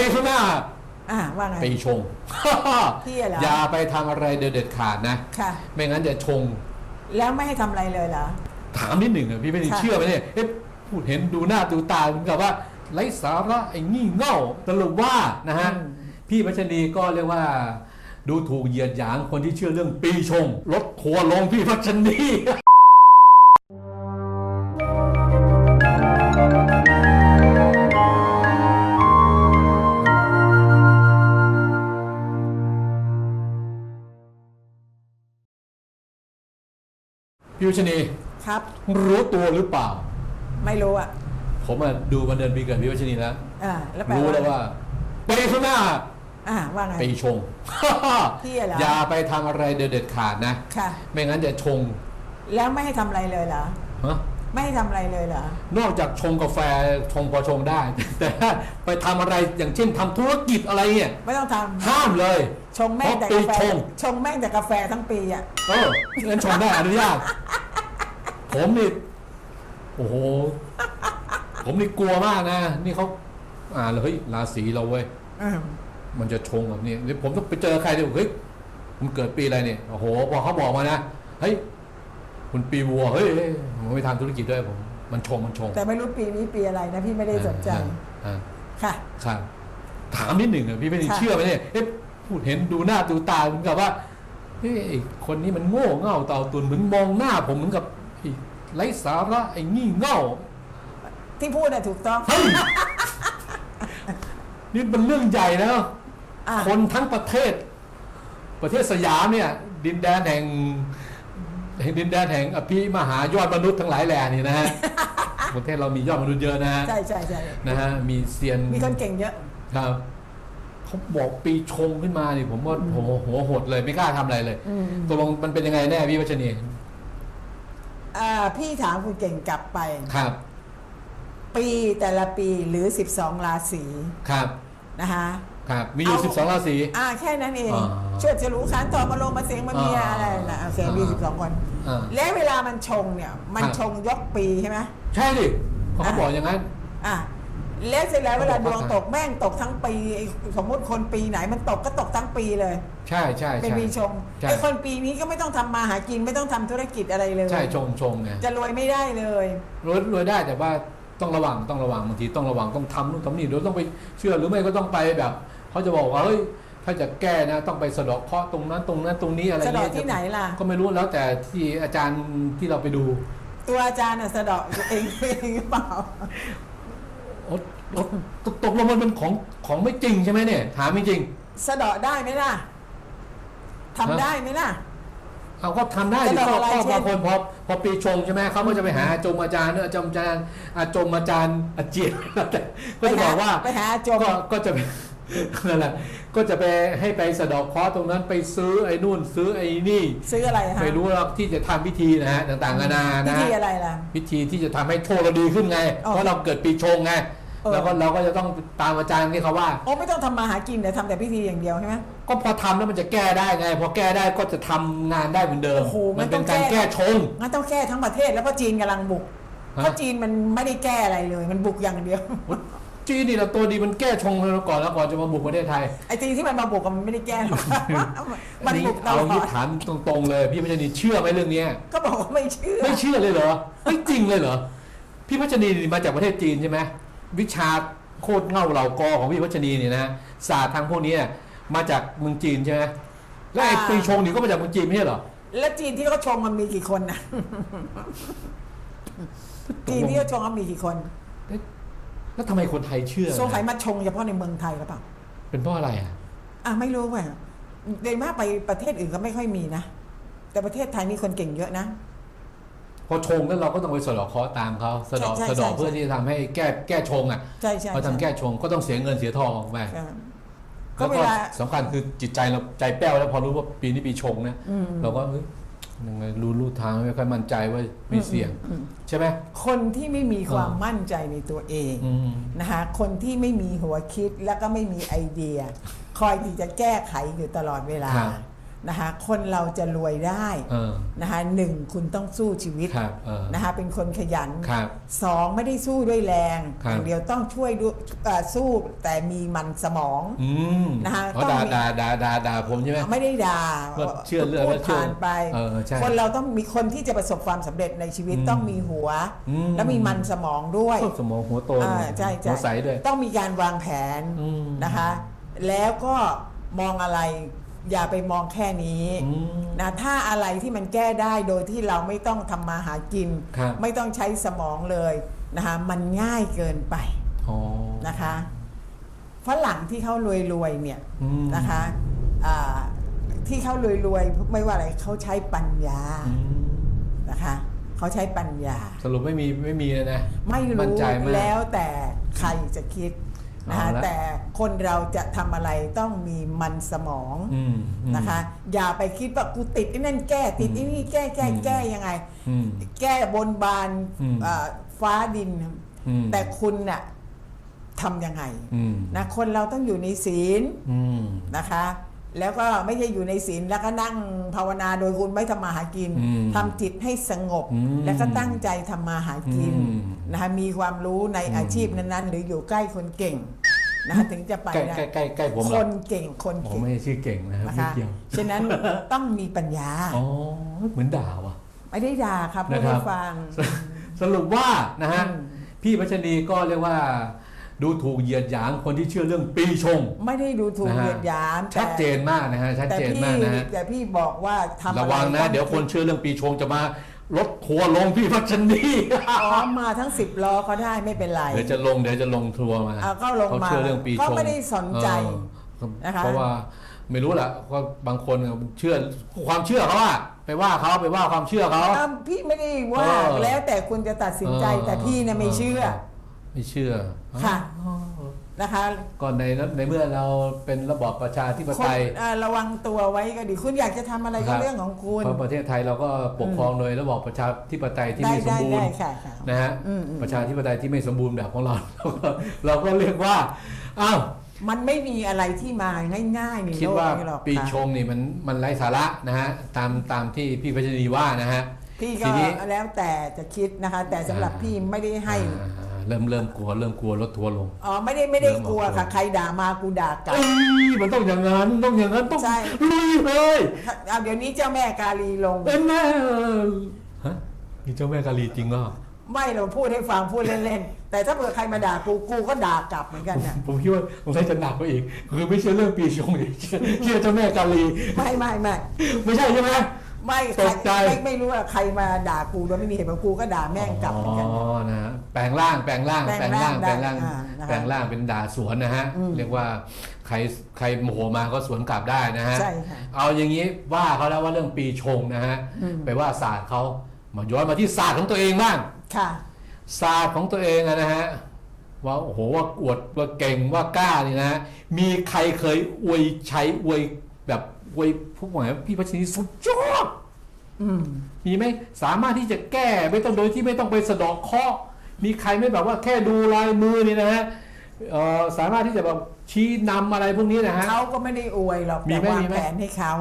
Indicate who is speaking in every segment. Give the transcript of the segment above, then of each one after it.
Speaker 1: ปีข้างหน้า
Speaker 2: อ่าว่าไง
Speaker 1: ปีชง
Speaker 2: พี่เหรอ
Speaker 1: อย่าไปทำอะไรเด็ดขาดนะ
Speaker 2: ค่ะ
Speaker 1: ไม่งั้นจะชง
Speaker 2: แล้วไม่ให้ทำอะไรเลยเหรอ
Speaker 1: ถามนิดหนึ่งอะพี่ไม่ได้
Speaker 2: ค่ะ
Speaker 1: เชื่อไหมเนี่ยเอ๊ะพูดเห็นดูหน้าดูตาเหมือนกับว่าไร้สาระไอ้งี่เง่าตลกว่านะฮะพี่พัชรีก็เรียกว่า ดูถูกเหยียดหยามคนที่เชื่อเรื่องปีชง ลดทัวร์ลงพี่พัชรี พี่พัชรี
Speaker 2: ครับ
Speaker 1: รู้ตัวหรือเปล่า
Speaker 2: ไม่รู้อะ
Speaker 1: ผมอะดูวันเดือนปีเกิดพี่พัชรีแล้ว
Speaker 2: อ่าแล้วแปล
Speaker 1: รู้
Speaker 2: ว่า
Speaker 1: แล้วว่าปีข้างหน้า
Speaker 2: อ่าว่าไง
Speaker 1: ปีชง
Speaker 2: พี่เหรอ
Speaker 1: อย่าไปทำอะไรเด็ดขาดนะ
Speaker 2: ค่ะ
Speaker 1: ไม่งั้นจะชง
Speaker 2: แล้วไม่ให้ทำอะไรเลยเหรอ
Speaker 1: ฮะ
Speaker 2: ไม่ให้ทำอะไรเลยเหรอ
Speaker 1: นอกจากชงกาแฟชงพอชงได้ แต่ถ้าไปทำอะไรอย่างเช่นทำธุรกิจอะไรเนี่ย
Speaker 2: ไม่ต้องท
Speaker 1: ห้ามเลยำ
Speaker 2: ชงแม่งแต่
Speaker 1: เพราะ
Speaker 2: กาแฟ
Speaker 1: ปีชง
Speaker 2: ชงแม่งแต่กาแฟทั้งปีอะ
Speaker 1: เอองั้นชงได้อนุญาต ผมนี่โอ้โห ผมนี่กลัวมากนะ นี่เขาอ่านเลยเฮ้ยราศีเราเว้ย
Speaker 2: อืม
Speaker 1: มันจะชงแบบนี้เดี๋ยวผมต้องไปเจอใครเดี๋ยวเฮ้ยคุณเกิดปีอะไรเนี่ยโอ้โหพอเขาบอกมานะเฮ้ย คุณปีวัวเฮ้ยเฮ้ยผมไปทำธุรกิจด้วยผม มันชงมันชง
Speaker 2: แต่ไม่รู้ปีนี้ปีอะไรนะพี่ไม่ได้สนใจ
Speaker 1: อ่าอ่า
Speaker 2: ค่ะ
Speaker 1: ครับถามนิดหนึ่งอะพี่ไม่ได้
Speaker 2: ค่ะ
Speaker 1: เชื่อไหมเนี่ยเอ๊ะพูดเห็นดูหน้าดูตาเหมือนกับว่าเฮ้ยไอ้คนนี้มันโง่เง่าเต่าตุนเหมือนมองหน้าผมเหมือนกับไอ้ไร้สาระไอ้งี่เง่า
Speaker 2: ที่พูดน่ะถูกต้อง
Speaker 1: เฮ้ยนี่เป็นเรื่องใหญ่นะ
Speaker 2: อะ
Speaker 1: คนทั้งประเทศ ประเทศสยามเนี่ย ดินแดนแห่งแห่ง ดินแดนแห่งอภิมหายอดมนุษย์ทั้งหลายแหล่นี่นะฮะ ประเทศเรามียอดมนุษย์เยอะนะฮะ
Speaker 2: ใช่ใช่ใช่
Speaker 1: นะฮะมีเซียน
Speaker 2: มีคนเก่งเยอะ
Speaker 1: ครับเขาบอกปีชงขึ้นมานี่ผมว่าหัวหัวหดเลยไม่กล้าทำอะไรเลย
Speaker 2: อืม
Speaker 1: ตกลงมันเป็นยังไงแน่พี่วัชนี
Speaker 2: อ่าพี่ถามคุณเก่งกลับไป
Speaker 1: ครับ
Speaker 2: ปีแต่ละปีหรือ 12 ราศี
Speaker 1: ครับ
Speaker 2: นะคะ
Speaker 1: ครับมีอยู่
Speaker 2: เอา
Speaker 1: สิบสองราศี
Speaker 2: อ่าแค่นั้นเอง
Speaker 1: อ่า
Speaker 2: ช่วยจะรู้ขานต่อมาลงมาเสียงมาเมีย
Speaker 1: อ่า
Speaker 2: อะไรนะโอเคมี
Speaker 1: อ่า
Speaker 2: สิบสองคน
Speaker 1: อ่า
Speaker 2: และเวลามันชงเนี่ย มัน
Speaker 1: ครับ
Speaker 2: ชงยกปีใช่ไหม
Speaker 1: ใช่ดิเขา
Speaker 2: อะ
Speaker 1: บอกอย่างนั้น
Speaker 2: อะแล้วเสร็จแล้วเวลา
Speaker 1: เขา
Speaker 2: ด
Speaker 1: บอก
Speaker 2: วง
Speaker 1: ว่า
Speaker 2: ตกแม่งตกทั้งปีไอ้สมมติคนปีไหนมันตกก็ตกทั้งปีเลย
Speaker 1: ใช่ใช่
Speaker 2: เป็น
Speaker 1: ใช่
Speaker 2: ปีชง
Speaker 1: ใช่
Speaker 2: ไอ้คนปีนี้ก็ไม่ต้องทำมาหากินไม่ต้องทำธุรกิจอะไรเลย
Speaker 1: ใช่ชงชงไง
Speaker 2: จะรวยไม่ได้เลย
Speaker 1: รวยรวยได้แต่ว่าต้องระวังต้องระวังบางทีต้องระวังต้องทำนู่นทำนี่เดี๋ยวต้องไปเชื่อหรือไม่ก็ต้องไปแบบ เขาจะบอกว่าเฮ้ยถ้าจะแก้นะต้องไปสะเดาะเคราะห์ตรงนั้นตรงนั้นตรงนี้อะไร
Speaker 2: สะเดาะ
Speaker 1: เงี้ย
Speaker 2: ที่ไหนล่ะ
Speaker 1: ก็ไม่รู้แล้วแต่ที่อาจารย์ที่เราไปดู
Speaker 2: ตัวอาจารย์น่ะสะเดาะเองเองหรือเปล่า
Speaker 1: โอ๊ยโอ๊ยตกตกลงมันเป็นของของไม่จริงใช่ไหมเนี่ยถามจริง
Speaker 2: สะเดาะได้ไหมล่ะทำ
Speaker 1: ฮะ
Speaker 2: ได้ไหมล่ะ
Speaker 1: ๆเอาก็ทำได้ดิ
Speaker 2: จะ
Speaker 1: ก็
Speaker 2: บอกอะไร
Speaker 1: ก็
Speaker 2: เช่
Speaker 1: บานงคนพอพอปีชงใช่ไหมเขาก็จะไปหาอาจมอาจารย์เนอะอาจมอาจารย์อาจมอาจารย์อาเจียนก็จะบอกว่า
Speaker 2: ไปหาอาจม
Speaker 1: ก็ก็จะไปนั่ นแหละก็จะไปให้ไปสะเดอกเคราะห์ตรงนั้นไปซื้อไอ้นู่นซื้อไอ้นี่
Speaker 2: ซื้ออะไรฮะ
Speaker 1: ไม่รู้หรอกที่จะทำพิธีนะฮะต่างๆนานา
Speaker 2: พิ
Speaker 1: นะ
Speaker 2: ธีอะไรล่ะ
Speaker 1: พิธีที่จะทำให้โชคเราดีขึ้นไง
Speaker 2: อ๋อ
Speaker 1: เพราะเราเกิดปีชงไง
Speaker 2: เออ
Speaker 1: แล้วก็เราก็จะต้องตามอาจารย์ที่เขาว่า
Speaker 2: โอ้ไม่ต้องทำมาหากินแต่ทำแต่พิธีอย่างเดียวใช่ไหม
Speaker 1: ก็พอทำแล้วมันจะแก้ได้ไง พอแก้ได้ก็จะทำงานได้เหมือนเดิม
Speaker 2: โอ้โหงั้
Speaker 1: มัน
Speaker 2: น
Speaker 1: เป็น
Speaker 2: ต้อง
Speaker 1: การ
Speaker 2: แก้
Speaker 1: แก้ชง
Speaker 2: งั้นต้องแก้ทั้งประเทศแล้วเพราะจีนกำลังบุก
Speaker 1: ฮะ
Speaker 2: เพราะจีนมันไม่ได้แก้อะไรเลย มันบุกอย่างเดียว
Speaker 1: จีนนี่เราตัวดีมันแก้ชงเราก่อนแล้วก่อนจะมาบุกประเทศไทย
Speaker 2: ไอ้จีนที่มันมาบุกอะมันไม่ได้แก้หรอกมัน
Speaker 1: นี่
Speaker 2: บุกต
Speaker 1: เอา
Speaker 2: ล
Speaker 1: ที่
Speaker 2: อด
Speaker 1: ถามตรงๆเลย พี่พัชนีเชื่อไหมเรื่องเนี้ย
Speaker 2: ก็บอกว่าไม่เชื่อ
Speaker 1: ไม่เชื่อเลยเหรอไม่จริงเลยเหรอพี่พัชนีนี่มาจากประเทศจีนใช่ไหมวิชาโคตรเง่าเหล่ากอของพี่พัชนีเนี่ยนะศาสตร์ทางพวกนี้เนี่ยมาจากเมืองจีนใช่ไหมแล้วไอ้ปีชงนี่ก็มาจากเมืองจีนไม่ใช่เหรอ
Speaker 2: แล้วจีนที่เขาชงมันมีกี่คนนะจีนที่เขาชงมันมีกี่คน
Speaker 1: แล้วทำไมคนไทยเชื่อ
Speaker 2: สงสัย
Speaker 1: นะ
Speaker 2: มาชงเฉพาะในเมืองไทยหรือเปล่า
Speaker 1: เป็นเพราะอะไรอะ
Speaker 2: อะไม่รู้ว่ะโดยมากไปประเทศอื่นก็ไม่ค่อยมีนะ แต่ประเทศไทยมีคนเก่งเยอะนะ
Speaker 1: พอชงแล้วเราก็ต้องไปสะเดอกเคราะห์ตามเขาสะเดอก
Speaker 2: ใช่ใช่
Speaker 1: สะเดอก
Speaker 2: ใช่
Speaker 1: เพื่อที่จะทำให้แก้แก้ชงอะ
Speaker 2: ใช่ใช่
Speaker 1: พอทำแก้ชงก็ต้องเสียเงินเสียทองออกไป
Speaker 2: ใช่ ก็
Speaker 1: แล้ว
Speaker 2: เว
Speaker 1: ก็
Speaker 2: ลา
Speaker 1: สำคัญคือจิตใจเราใจแป้วแล้วพอรู้ว่าปีนี้ปีชงเนี่ย
Speaker 2: อืม
Speaker 1: เราก็เฮ้ย ยังไงรู้รู้ทางไม่ค่อยมั่นใจว่าไม่เสี่ยง
Speaker 2: อืม
Speaker 1: ใช่ไหม
Speaker 2: คนที่ไม่มีความ
Speaker 1: อ่ามั่
Speaker 2: มั่นใจในตัวเอง
Speaker 1: อืม
Speaker 2: นะคะคนที่ไม่มีหัวคิดแล้วก็ไม่มีไอเดีย คอยที่จะแก้ไขอยู่ตลอดเวลา
Speaker 1: ครับ
Speaker 2: นะคะคนเราจะรวยได้
Speaker 1: เออ
Speaker 2: นะคะหนึ่งคุณต้องสู้ชีวิต
Speaker 1: ครับเออ
Speaker 2: นะคะเป็นคนขยัน
Speaker 1: ครับ
Speaker 2: สองไม่ได้สู้ด้วยแรง
Speaker 1: ครับ
Speaker 2: อย่างเดียวต้องช่วยด้วยเอ่อสู้แต่มีมันสมอง
Speaker 1: อืม
Speaker 2: นะคะ
Speaker 1: เขา
Speaker 2: ต้อง
Speaker 1: ด่า
Speaker 2: มี
Speaker 1: ด่าด่าด่าด่าผมใช่ไหม
Speaker 2: ไม่ได้ด่า
Speaker 1: ว่าเชื่อเรื่อง
Speaker 2: พูด
Speaker 1: ว่าเชื่อ
Speaker 2: ผ่านไป
Speaker 1: เออใช่
Speaker 2: คนเราต้องมีคนที่จะประสบความสำเร็จในชีวิต
Speaker 1: อืม
Speaker 2: ต้องมีหัว
Speaker 1: อืม
Speaker 2: และมีมันสมองด้วย
Speaker 1: สมองหัวโต
Speaker 2: อ่าใช่
Speaker 1: หัวใส
Speaker 2: ใช่
Speaker 1: ด้วย
Speaker 2: ต้องมีการวางแผน
Speaker 1: อืม
Speaker 2: นะคะ แล้วก็มองอะไร อย่าไปมองแค่นี้
Speaker 1: อืม
Speaker 2: นะถ้าอะไรที่มันแก้ได้โดยที่เราไม่ต้องทำมาหากิน
Speaker 1: ครับ
Speaker 2: ไม่ต้องใช้สมองเลยนะคะมันง่ายเกินไป
Speaker 1: อ๋อ
Speaker 2: นะคะฝรั่งที่เขารวยๆเนี่ย
Speaker 1: อืม
Speaker 2: นะคะอ่าที่เขารวยๆไม่ว่าอะไรเขาใช้ปัญญา
Speaker 1: อืม
Speaker 2: นะคะเขาใช้ปัญญา
Speaker 1: สรุปไม่มีไม่มีเลยนะ
Speaker 2: ไม่
Speaker 1: มั่น
Speaker 2: รู้
Speaker 1: ใจมาก
Speaker 2: แล้วแต่ใครจะคิด นะคะ
Speaker 1: เอาละ
Speaker 2: แต่คนเราจะทำอะไรต้องมีมันสมอง
Speaker 1: อืมอืม
Speaker 2: นะคะ อย่าไปคิดว่ากูติดไอ้นั่นแก้ติดไอ้นี่แก้แก้
Speaker 1: อืม
Speaker 2: แก้ยังไง
Speaker 1: อืม
Speaker 2: แก้บนบาน
Speaker 1: อืม
Speaker 2: เอ่อฟ้าดิน
Speaker 1: อืม
Speaker 2: แต่คุณน่ะทำยังไง
Speaker 1: อืม
Speaker 2: นะคนเราต้องอยู่ในศีล
Speaker 1: อืม
Speaker 2: นะคะ แล้วก็ไม่ใช่อยู่ในศีลแล้วก็นั่งภาวนาโดยคุณไม่ทำมาหากิน
Speaker 1: อืม
Speaker 2: ทำจิตให้สงบ
Speaker 1: อืม
Speaker 2: แล้วก็ตั้งใจทำมาหากิน
Speaker 1: อืม
Speaker 2: นะคะมีความรู้ใน
Speaker 1: อืม
Speaker 2: อาชีพนั้นๆ หรืออยู่ใกล้คนเก่งนะคะถึงจะไป
Speaker 1: ใกล้
Speaker 2: ได้
Speaker 1: ใกล้ใกล้ใกล้ผมเห
Speaker 2: ค
Speaker 1: รอน
Speaker 2: เก่งคน
Speaker 1: ผม
Speaker 2: เก่ง
Speaker 1: ไม่ใช่ชื่อเก่งนะครับ
Speaker 2: นะ
Speaker 1: ไม่
Speaker 2: คะ
Speaker 1: เกี่ยว
Speaker 2: ฉะนั้นต้องมีปัญญา
Speaker 1: อ๋อเหมือนด่าว่ะ
Speaker 2: ไม่ได้ด่าครับพูด
Speaker 1: นะครั
Speaker 2: ให้
Speaker 1: บ
Speaker 2: ฟัง
Speaker 1: สรุปว่านะฮะ
Speaker 2: อืม
Speaker 1: พี่พัชนีก็เรียกว่า ดูถูกเหยียดหยามคนที่เชื่อเรื่องปีชง
Speaker 2: ไม่ได้ดูถูก
Speaker 1: นะฮะ
Speaker 2: เหยียดหยาม
Speaker 1: ชัดเจนมากนะฮะชัด
Speaker 2: แต่
Speaker 1: เจน
Speaker 2: พี่
Speaker 1: มากนะฮะ
Speaker 2: แต่พี่บอกว่าทำอไระ
Speaker 1: วังนะ
Speaker 2: ต้อง
Speaker 1: เดี๋ยวคนเชื่อเรื่องปีชงจะมาลดทัวร์ลงพี่พัชนี
Speaker 2: อ๋อมาทั้งสิบล้อก็ได้ไม่เป็นไร
Speaker 1: เดี๋ยวจะลงเดี๋ยวจะลงทัวร์มา
Speaker 2: อ่าก็ลง
Speaker 1: เขา
Speaker 2: มา
Speaker 1: เชื่อเรื่องปีชง
Speaker 2: ก็ไม่ได้สนใจ
Speaker 1: เออ
Speaker 2: นะคะ
Speaker 1: เพราะว่าไม่รู้แหละก็บางคนเชื่อความเชื่อเขาอะไปว่าเขาไปว่าความเชื่อเขา
Speaker 2: อ่าพี่ไม่ได้ว่า
Speaker 1: เออ
Speaker 2: แล้วแต่คุณจะตัดสินใจแต่พี่เนี่ยไม่เชื่อ
Speaker 1: ไม่เชื่อ
Speaker 2: ค่ะ
Speaker 1: อ๋อ
Speaker 2: นะคะ
Speaker 1: ก่อนในในเมื่อเราเป็นระบอบประชาธิป
Speaker 2: คน
Speaker 1: ไตย
Speaker 2: อ่าระวังตัวไว้ก็ดี คุณอยากจะทำอะไร
Speaker 1: ครั
Speaker 2: ก็
Speaker 1: บ
Speaker 2: เรื่องของคุณ
Speaker 1: เพราะประเทศไทยเราก็ปกครองโดยระบอบประชาธิปไตยที่
Speaker 2: ได้
Speaker 1: ไม่สม
Speaker 2: ได้
Speaker 1: บูร
Speaker 2: ได้
Speaker 1: ณ์
Speaker 2: ค่ะค่ะ
Speaker 1: นะฮะ
Speaker 2: อืมอืม
Speaker 1: ประชาธิปไตยที่ไม่สมบูรณ์แบบของเรา เราก็เราก็เรียกว่าอ้าว
Speaker 2: มันไม่มีอะไรที่มาง่ายๆใน
Speaker 1: คิด
Speaker 2: โลก
Speaker 1: ว่า
Speaker 2: นี้หรอก
Speaker 1: ปี
Speaker 2: ค่ะ
Speaker 1: ชงนี่มันมันไร้สาระนะฮะตามตามที่พี่พัชรีว่านะฮะ
Speaker 2: พี่
Speaker 1: ที
Speaker 2: ก็
Speaker 1: นี้
Speaker 2: แล้วแต่จะคิดนะคะ แต่สำหรับ
Speaker 1: อ่า
Speaker 2: พี่ไม่ได้ให้
Speaker 1: อ่า เริ่มเริ่มกลัวเริ่มกลัวลดทัวร์ลง
Speaker 2: อ๋อไม่ได้ไม่ได้
Speaker 1: เริ่ม
Speaker 2: กลัว
Speaker 1: ออกตัว
Speaker 2: ค่ะ ใครด่ามากูด่ากลับ
Speaker 1: เอ้ยมันต้องอย่างนั้นต้องอย่างนั้นต้อง
Speaker 2: ใช่
Speaker 1: ลุยเลย
Speaker 2: เอาเดี๋ยวนี้เจ้าแม่กาลีลง
Speaker 1: เป็นแม่ฮะนี่เจ้าแม่กาลีจริงก็
Speaker 2: ไม่เราพูดให้ฟังพูดเล่นๆ แต่ถ้าเผื่อใครมาด่ากูกูก็ด่ากลับเหมือนกันน่ะ
Speaker 1: ผมคิดว่าผมใช้จะหนักกว่าอีกคือไม่เชื่อเรื่องปีชงอีกเชื่อเชื่อเจ้าแม่กาลี
Speaker 2: ไม่ไม่ไม่
Speaker 1: ไม่ใช่ใช่ไหม
Speaker 2: ไม่ใค
Speaker 1: ต
Speaker 2: ร
Speaker 1: กใจ
Speaker 2: ไม่ไม่รู้ว่าใครมาด่ากูโดยไม่มีเหตุผลกูก็ด่าแม่งกลับเหมือนกัน
Speaker 1: อ๋อนะฮะแปลงร่างแปลงร่าง
Speaker 2: แป
Speaker 1: แป
Speaker 2: ล
Speaker 1: ล
Speaker 2: ง
Speaker 1: ง
Speaker 2: ร่า
Speaker 1: ร่างงแปลงร่าง
Speaker 2: ได้อ่านะคะ
Speaker 1: แปลงร่างเป็นด่าสวนนะฮะ
Speaker 2: อืม
Speaker 1: เรียกว่าใครใครโมโหมาก็สวนกลับได้นะฮะ
Speaker 2: ใช่ค่ะ
Speaker 1: เอาอย่างนี้ว่าเขาแล้วว่าเรื่องปีชงนะฮะ
Speaker 2: อืม
Speaker 1: ไปว่าศาสตร์เขามาย้อนมาที่ศาสตร์ของตัวเองบ้าง
Speaker 2: ค่ะ
Speaker 1: ศาสตร์ของตัวเองอะนะฮะว่าโอ้โหว่าอวดว่าเก่งว่ากล้านี่นะฮะมีใครเคยอวยใช้อวยแบบอวยพวกหมายพี่พัชนีสุดยอด
Speaker 2: อื ม
Speaker 1: มีไหมสามารถที่จะแก้ไม่ต้องโดยที่ไม่ต้องไปสะเดอกเคราะห์มีใครไม่แบบว่าแค่ดูลายมือนี่นะฮะเอ่อสามารถที่จะแบบชี้นำอะไรพวกนี้นะฮะ
Speaker 2: เขาก็ไม่ได้อวยหรอก
Speaker 1: มี
Speaker 2: แต่
Speaker 1: ไหม
Speaker 2: วาง
Speaker 1: มีไหม
Speaker 2: แผนให้เขา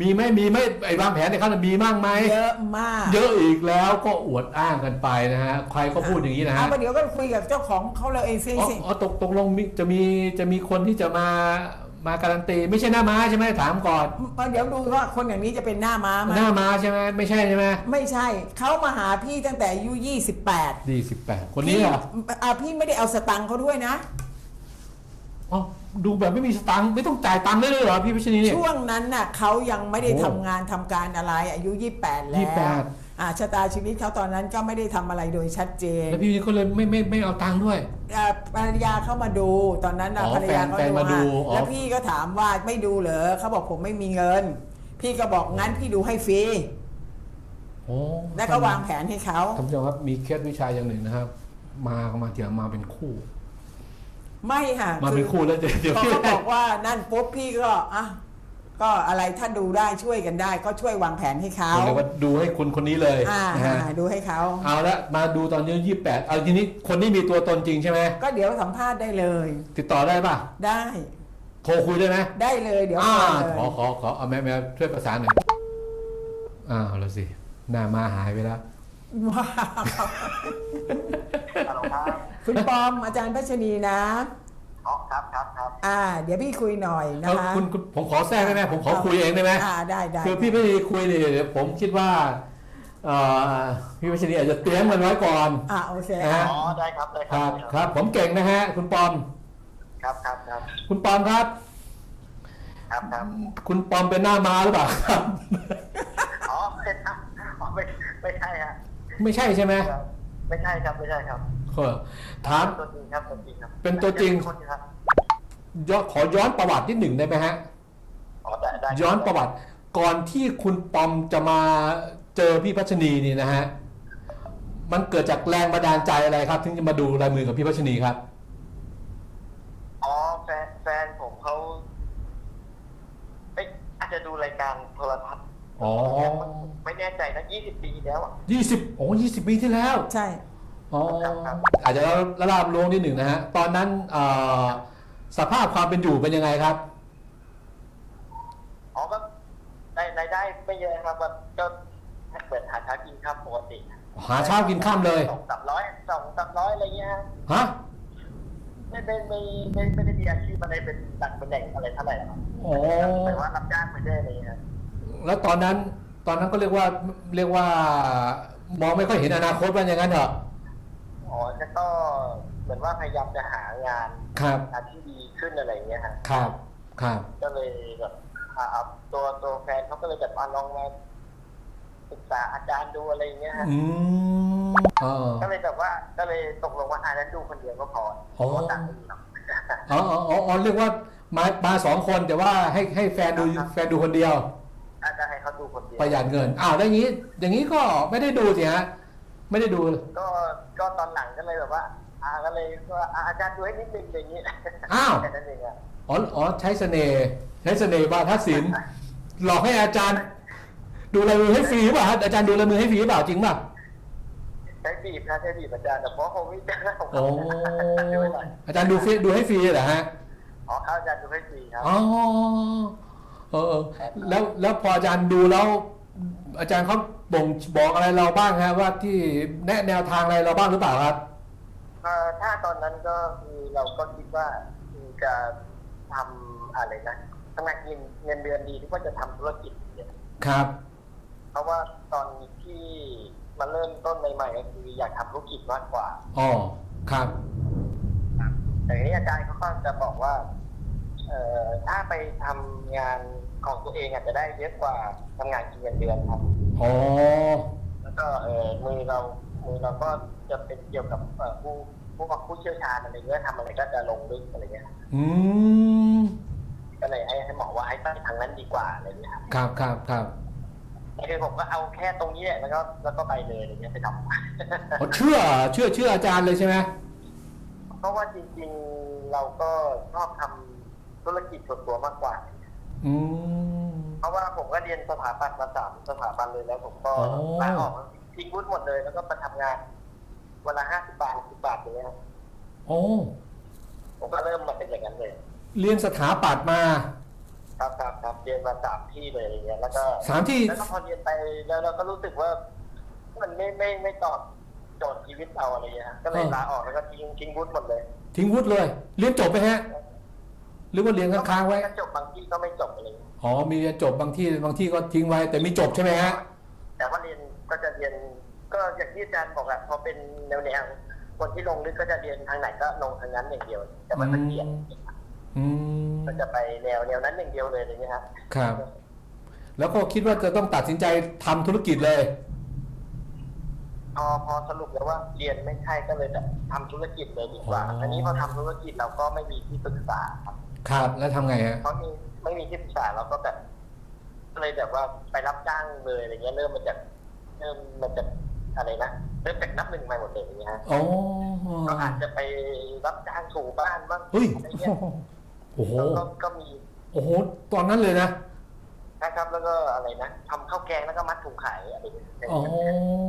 Speaker 1: มีไหมมีไหมไอ้วางแผนในเขาน่ะมีมากไหม
Speaker 2: เยอะมาก
Speaker 1: เยอะอีกแล้วก็อวดอ้างกันไปนะฮะใครก็พูดอย่างนี้นะฮะ
Speaker 2: เอาไปเดี๋ยวก็คุยกับเจ้าของเขาเลยเองสิ
Speaker 1: อ๋อ
Speaker 2: สิ
Speaker 1: อ๋อตกตกลงมีจะมีจะมีคนที่จะมา มาการันตีไม่ใช่หน้าม้าใช่ไหมถามก่อน
Speaker 2: เดี๋ยวดูว่าคนอย่างนี้จะเป็นหน้าม้าไหม
Speaker 1: หน้าม้าใช่ไหมไม่ใช่ใช่ไหม
Speaker 2: ไม่ใช่เขามาหาพี่ตั้งแต่อายุ28
Speaker 1: ดีสิบแปดคนนี้
Speaker 2: พี่
Speaker 1: อะ
Speaker 2: อ่าพี่ไม่ได้เอาสตังค์เขาด้วยนะ
Speaker 1: อ๋อดูแบบไม่มีสตังค์ไม่ต้องจ่ายตังค์ได้เลยเหรอพี่พิชนีเนี่ย
Speaker 2: ช่วงนั้นน่ะเขายังไม่ได้
Speaker 1: โอ้
Speaker 2: ทำงานทำการอะไรอายุ28แล้ว
Speaker 1: 28
Speaker 2: อ่าชะตาชีวิตเขาตอนนั้นก็ไม่ได้ทำอะไรโดยชัดเจน
Speaker 1: แล้วพี่ก็เลยไม่ไม่ไม่เอาตังค์ด้วย
Speaker 2: อ่าภรรยาเข้ามาดูตอนนั้นน่ะ
Speaker 1: อ๋อ
Speaker 2: ภรรยาเขา
Speaker 1: แฟนแฟนมาดู
Speaker 2: อะ
Speaker 1: อ๋อ
Speaker 2: แล้วพี่ก็ถามว่าไม่ดูเหรอเขาบอกผมไม่มีเงิน พี่ก็บอกงั้นพี่ดูให้ฟรี
Speaker 1: โอ้
Speaker 2: แล้วก็วางแผนให้เขา
Speaker 1: ท่านผู้ชมครับมีเคล็ดวิชาอย่างหนึ่งนะครับ มามาเถียงมาเป็นคู่
Speaker 2: ไม่ค่ะ
Speaker 1: มาเป็นคู่แล้วเดี๋ยวเดี๋ยว
Speaker 2: พอ
Speaker 1: พี่
Speaker 2: เขาบอกว่านั่นปุ๊บพี่ก็อะ ก็อะไรถ้าดูได้ช่วยกันได้ ก็ช่วยวางแผนให้เขา
Speaker 1: ผมเลยว่าดูให้คนคนนี้เลย
Speaker 2: อ่า
Speaker 1: นะฮะ
Speaker 2: ดูให้เขา
Speaker 1: เอาละมาดูตอนนี้ยี่แปดเอาทีนี้คนนี้มีตัวตนจริงใช่ไหม
Speaker 2: ก็เดี๋ยวสัมภาษณ์ได้เลย
Speaker 1: ติดต่อได้ป่ะ
Speaker 2: ได้
Speaker 1: โทรคุยได้ไหม
Speaker 2: ได้เลยเดี๋ยว
Speaker 1: อ่า
Speaker 2: เลย
Speaker 1: ขอขอขอเอาแม่แม่ช่วยประสานหน่อยอ้าวแล้วสิหน้ามาหายไปแล้ว
Speaker 2: ว้าว
Speaker 3: ฮัลโหลครับ
Speaker 2: คุณปอมอาจารย์พัชนีนะ
Speaker 3: อ๋อครับครับครับ
Speaker 2: อ่า เดี๋ยวพี่คุยหน่อยนะ
Speaker 1: เออ
Speaker 2: คะ
Speaker 1: คุณคุณผมขอแทรกได้ไหมผมขอคุยเองได้ไหม
Speaker 2: อ่าได้ได้
Speaker 1: คือพี่ไม่ได้คุยเนี่ยเดี๋ยวผมคิดว่าเอ่อพี่วัชรีอาจจะเตรียมมันไว้ก่อน
Speaker 2: อ่าโอเค
Speaker 1: นะฮะ
Speaker 3: อ๋อได้ครับได้
Speaker 1: ค
Speaker 3: ค
Speaker 1: รั
Speaker 3: รั
Speaker 1: บบครับ ผมเก่งนะฮะ คุณปอม
Speaker 3: ครับครับครับ
Speaker 1: คุณปอมครับ
Speaker 3: ครับครับ
Speaker 1: คุณปอมเป็นหน้ามาหรือเปล่าครับ
Speaker 3: อ๋อเป็นครับอ๋อไม่ไม่ใช่ฮะ
Speaker 1: ไม่ใช่ใช่ไหม
Speaker 3: ครับไม่ใช่ครับไม่ใช่ครับ
Speaker 1: เออ ถาม
Speaker 3: ตัวจริงครับตัวจริงครับ
Speaker 1: เป็นตัวจริง
Speaker 3: คนครับ
Speaker 1: ย้อนขอย้อนประวัตินิดหนึ่งได้ไหมฮะ
Speaker 3: อ๋อได้ได้
Speaker 1: ย้อนประวัติ ก่อนที่คุณปอมจะมาเจอพี่พัชนีนี่นะฮะ มันเกิดจากแรงบันดาลใจอะไรครับ ถึงจะมาดูลายมือกับพี่พัชนีครับ
Speaker 3: อ๋อแฟนแฟนผมเขาเอ้ยอาจจะดูรายการโทรทัศน์
Speaker 1: อ๋อ
Speaker 3: ไม่แน่ใจนะยี่สิบปีแล้วอะ
Speaker 1: ยี่สิบโอ้ยี่สิบปีที่แล้ว
Speaker 2: ใช่
Speaker 1: อ๋อ
Speaker 3: ครับครับ
Speaker 1: อาจจะละลาบลวงนิดหนึ่งนะฮะ ตอนนั้นเอ่อสภาพความเป็นอยู่เป็นยังไงครับ
Speaker 3: อ๋อก็ได้รายได้ไม่เยอะครับแบบก็เปิดหาเช้ากินข้าวปกติ
Speaker 1: หาเช้ากินข้ามเลย
Speaker 3: สองสามร้อยสองสามร้อยอะไรเงี้ยฮะ
Speaker 1: ฮะ
Speaker 3: ไม่ไม่ไม่ไม่ไม่ได้มีอาชีพอะไรเป็นตัดเป็นแหล่งอะไรเท่าไหร่หรอกครับ
Speaker 1: อ๋อ
Speaker 3: แต่ว่ารับจ้างไปเรื่อยอะไรเงี้ย
Speaker 1: แล้วตอนนั้น ตอนนั้นก็เรียกว่าเรียกว่ามองไม่ค่อยเห็นอนาคตว่าอย่างนั้นเหรอ
Speaker 3: อ๋อแล้วก็เหมือนว่าพยายามจะหางาน
Speaker 1: ครับ
Speaker 3: งานที่ดีขึ้นอะไรเงี้ยฮะ
Speaker 1: ครับ ครับ
Speaker 3: ก็เลยแบบอ่าเอาตัวตัวแฟนเขาก็เลยแบบอะลองมาศึกษาอาจารย์ดูอะไรเงี้ยฮะ
Speaker 1: อืมเออ
Speaker 3: ก็เลยแบบว่าก็เลยตกลงว่าอ่านั้นดูคนเดียวก็พอ
Speaker 1: อ๋อ
Speaker 3: เพราะต่างกันอยู่หรอก
Speaker 1: อ๋ออ๋ออ๋ออ๋อเรียกว่ามามาสองคนแต่ว่าให้ให้แฟนดู
Speaker 3: ครับ
Speaker 1: แฟนดูคนเดียว
Speaker 3: อาจจะให้เขาดูคนเดียว
Speaker 1: ประหยัดเงินอ้าวแล้วอย่างนี้ อย่างนี้ก็ไม่ได้ดูสิฮะ ไม่ได้ดู
Speaker 3: ก็ก็ตอนหลังก็เลยแบบว่าอ่าก็เลยว่าอ่าอาจารย์ดูให้นิดนึงอย่างนี้
Speaker 1: อ้าว
Speaker 3: แค่นั้นเองอะ
Speaker 1: อ๋ออ๋อใช้เสน่ห์ใช้เสน่ห์วาทศิลป์หลอกให้อาจารย์ ดูลายมือให้ฟรีหรือเปล่าฮะอาจารย์ดูลายมือให้ฟรีหรือเปล่าจริงป่ะ
Speaker 3: ใช้บีบนะใช้บีบอาจารย์แต่เพราะโควิดนะผม
Speaker 1: โอ้
Speaker 3: ดูให้หน่อย
Speaker 1: อาจารย์ดูฟรีดูให้ฟรีเหรอฮะ
Speaker 3: อ๋อครับอาจารย์ดูให้ฟรีครับ
Speaker 1: อ๋อเออเออแล้วแล้วพออาจารย์ดูแล้ว อาจารย์เขาบ่งบอกอะไรเราบ้างฮะว่าที่แนะแนวทางอะไรเราบ้างหรือเปล่าครับ
Speaker 3: เอ่อถ้าตอนนั้นก็คือเราก็คิดว่าจะทำอะไรนะทำงานเงินเงินเดือนดีหรือว่าจะทำธุรกิจเนี่ย
Speaker 1: ครับ
Speaker 3: เพราะว่าตอนที่มาเริ่มต้นใหม่ๆก็คืออยากทำธุรกิจมากกว่า
Speaker 1: อ๋อครับ
Speaker 3: แต่ทีนี้อาจารย์เขาก็จะบอกว่า เอ่อถ้าไปทำงานของตัวเองอาจจะได้เยอะกว่าทำงานกินเงินเดือนครับ
Speaker 1: อ๋อ
Speaker 3: แล้วก็เออมือเรามือเราก็จะเป็นเกี่ยวกับเอ่อผู้ผู้ผู้เชี่ยวชาญอะไรเงี้ยทำอะไรก็จะลงลึกอะไรเงี้ย
Speaker 1: อืม
Speaker 3: ก็เลยให้ให้หมอว่าให้ไปทางนั้นดีกว่าอะไรเงี้ยครับ
Speaker 1: ครับครับครับ
Speaker 3: คือผมก็เอาแค่ตรงนี้แหละแล้วก็แล้วก็ไปเลยอะไรเงี้ยไปท
Speaker 1: อ๋อเชื่อ เชื่อ เชื่ออาจารย์เลยใช่ไหมำ
Speaker 3: เพราะว่าจริงๆเราก็ชอบทำ ธุรกิจส่วนตัวมากกว่า
Speaker 1: อืม
Speaker 3: เพราะว่าผมก็เรียนสถาปัตย์มาสามสถาบันเลยแล้ว ผมก็
Speaker 1: อ๋อ
Speaker 3: ลาออกทิ้งวุฒิหมดเลยแล้วก็มาทำงานวันละห้าสิบบาทสิบบาทอย่างเงี้ยครับ
Speaker 1: โอ้
Speaker 3: ผมก็เริ่มมาเป็นอย่างนั้นเลย
Speaker 1: เรียนสถาปัตย์มา
Speaker 3: ครับครับครับเรียนมาสามที่เลยอะไรเงี้ยแล้วก็
Speaker 1: สามที่
Speaker 3: แล้วก็พอเรียนไปแล้วเราก็รู้สึกว่า มันไม่ไม่ไม่ตอบโจทย์ชีวิตเราอะไรเงี้ยฮะก็เลย
Speaker 1: เออ
Speaker 3: ลาออกแล้วก็ทิ้งทิ้งวุฒิหมดเลย
Speaker 1: ทิ้งวุฒิเลย เรียนจบไหมฮะ หรือว่าเรียนค้างๆไว้
Speaker 3: ก็จบบางที่ก็ไม่จบอะไรเงี้ย
Speaker 1: อ๋อ มีเรียนจบบางที่บางที่ก็ทิ้งไว้ แต่มีจบใช่ไหมฮะ
Speaker 3: แต่ว่าเรียนก็จะเรียนก็อย่างที่อาจารย์บอกอะพอเป็นแนวแนวๆคนที่ลงลึกก็จะเรียนทางไหนก็ลงทางนั้นอย่างเดียว แต่มันไม่เกี่ยง
Speaker 1: อืม
Speaker 3: ก็จะไปแนวแนวนั้นอย่างเดียวเลยอะไรเงี้ยครับ
Speaker 1: ครับ แล้วก็คิดว่าจะต้องตัดสินใจทำธุรกิจเลย
Speaker 3: พอพอสรุปแล้วว่าเรียนไม่ใช่ก็เลยแบบทำธุรกิจเลยดีกว่า
Speaker 1: อ๋ออั
Speaker 3: อันนี้พอทำธุรกิจเราก็ไม่มีที่ปรึกษาครับ
Speaker 1: ครับแล้วทำไงฮะ
Speaker 3: เพราะมีไม่มีที่ปรึกษาเราก็แบบก็เลยแบบว่าไปรับจ้างเลยอะไรเงี้ยเริ่มมาจากเริ่มมาจากอะไรนะเริ่มจากนับหนึ่งใหม่หมดเลยอย่างเงี้ยฮะ
Speaker 1: อ๋อ
Speaker 3: ก็อาจจะไปรับจ้างถูบ้านบ้าง
Speaker 1: เฮ้ย
Speaker 3: อะไรเงี้ย
Speaker 1: โอ้โห
Speaker 3: ก็ก็ก็มี
Speaker 1: โอ้โหตอนนั้นเลยนะ
Speaker 3: นะครับ แล้วก็อะไรนะทำข้าวแกงแล้วก็มัดถุงขายอะไรอย่างเงี้ย
Speaker 1: อ๋อ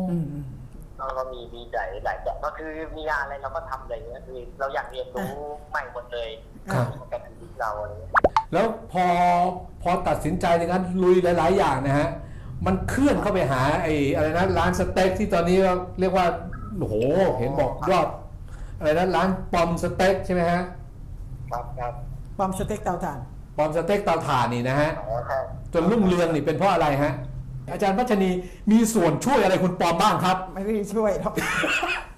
Speaker 2: อืมอืม
Speaker 3: แล้วก็มีมีหลายหลายแบบก็คือมีงานอะไรเราก็ทำอะไรเงี้ยคือเราอยากเรียนรู้ใหม่หมดเลย
Speaker 1: ครับ
Speaker 3: กับชีวิตเราอะไรเงี้ย
Speaker 1: แล้วพอพอตัดสินใจในการลุยหลาย ๆ อย่างนะฮะ มันเคลื่อนเข้าไปหาไอ้อะไรนะร้านสเต็กที่ตอนนี้เรียกว่าโอ้โหเห็นบอกยอดอะไรนะร้านปอมสเต็กใช่ไหมฮะ
Speaker 3: ครับครับ
Speaker 2: ปอมสเต็กเตาถ่าน
Speaker 1: ปอมสเต็กเตาถ่านนี่นะฮะ
Speaker 3: อ๋อใช่
Speaker 1: จนรุ่งเรืองนี่เป็นเพราะอะไรฮะ อาจารย์พัชนีมีส่วนช่วยอะไรคุณปอมบ้างครับ
Speaker 2: ไม่ได้ช่วยหรอก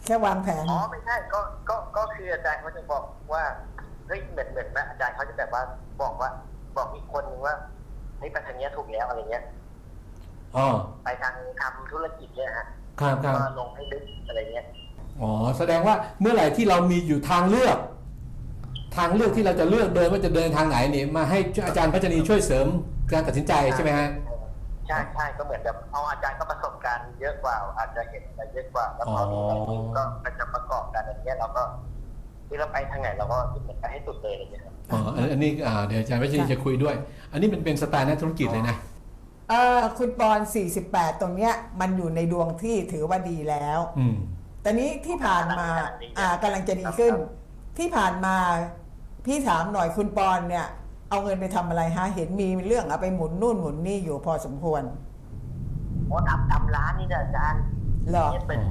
Speaker 2: แค่วางแผน
Speaker 3: อ๋อไม่ใช่ก็ก็ก็คืออาจารย์เขาจะบอกว่า เฮ้ยเหมือนเหมือนนะอาจารย์เขาจะแบบว่าบอกว่า บอกอีกคนนึงว่าเฮ้ยไปทางเนี้ยถูกแล้วอะไรเงี้ย
Speaker 1: อ๋อ
Speaker 3: ไปทางทำธุรกิจเนี่ยฮะ
Speaker 1: ครับครับ
Speaker 3: ก็ลงให้ลึกอะไรเงี้ย
Speaker 1: อ๋อแสดงว่าเมื่อไหร่ที่เรามีอยู่ทางเลือก ทางเลือกที่เราจะเลือกเดินว่าจะเดินทางไหนนี่มาให้อาจารย์พัชนีช่วยเสริมการตัดสินใจใช่ไหมฮะ
Speaker 3: ใช่ใช่ก็เหมือนแบบเอาอาจารย์ก็ประสบการณ์เยอะกว่าอาจจะเห็นอะไรเยอะกว่า แล้วพอมีอะไรจริงก็มันจะประกอบกันอย่างเงี้ยเราก็ ที่เราไปทางไหนเราก็เหมือนไปให้สุดเลยอะไรเงี้ยครับ
Speaker 1: อ๋ออันอันนี้อ่าเดี๋ยวอาจารย์พัชนีจะคุยด้วย อันนี้เป็นเป็นสไตล์นักธุรกิจเลยนะ
Speaker 2: เออคุณปอน 48 ตรงเนี้ยมันอยู่ในดวงที่ถือว่าดีแล้ว
Speaker 1: อืม
Speaker 2: แต่นี้ที่ผ่านมาอ่ากำลังจะดีขึ้น ที่ผ่านมาพี่ถามหน่อยคุณปอนเนี่ย เอาเงินไปทำอะไรฮะ เห็นมีเรื่องเอาไปหมุนนู่นหมุนนี่อยู่พอสมควร
Speaker 3: โอ้ทำทำร้านนี่นะอาจารย์
Speaker 2: เหรอ
Speaker 3: เนี่ยเป็น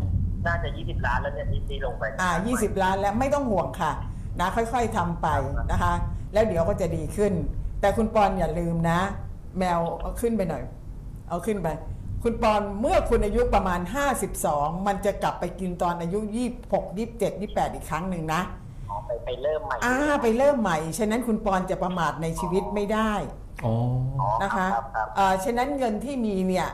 Speaker 3: น่าจะยี่สิบล้านแล้วเนี่ยที่ที่ลงไป
Speaker 2: อ่า20 ล้านแล้วไม่ต้องห่วงค่ะนะค่อยๆทำไปนะคะ แล้วเดี๋ยวก็จะดีขึ้น แต่คุณปอนอย่าลืมนะ แมวเอาขึ้นไปหน่อย เอาขึ้นไป คุณปอนเมื่อคุณอายุประมาณ 52 มันจะกลับไปกินตอนอายุ 26 27 28 อีกครั้งหนึ่งนะ
Speaker 3: อ๋อไปไปเริ่มใหม่
Speaker 2: อ่าไปเริ่มใหม่ ฉะนั้นคุณปอนจะประมาทในชีวิตไม่ได้
Speaker 1: อ๋อ
Speaker 3: อ๋อ
Speaker 2: นะคะ
Speaker 3: รับครับ
Speaker 2: เอ่อฉะนั้นเงินที่มีเนี่ย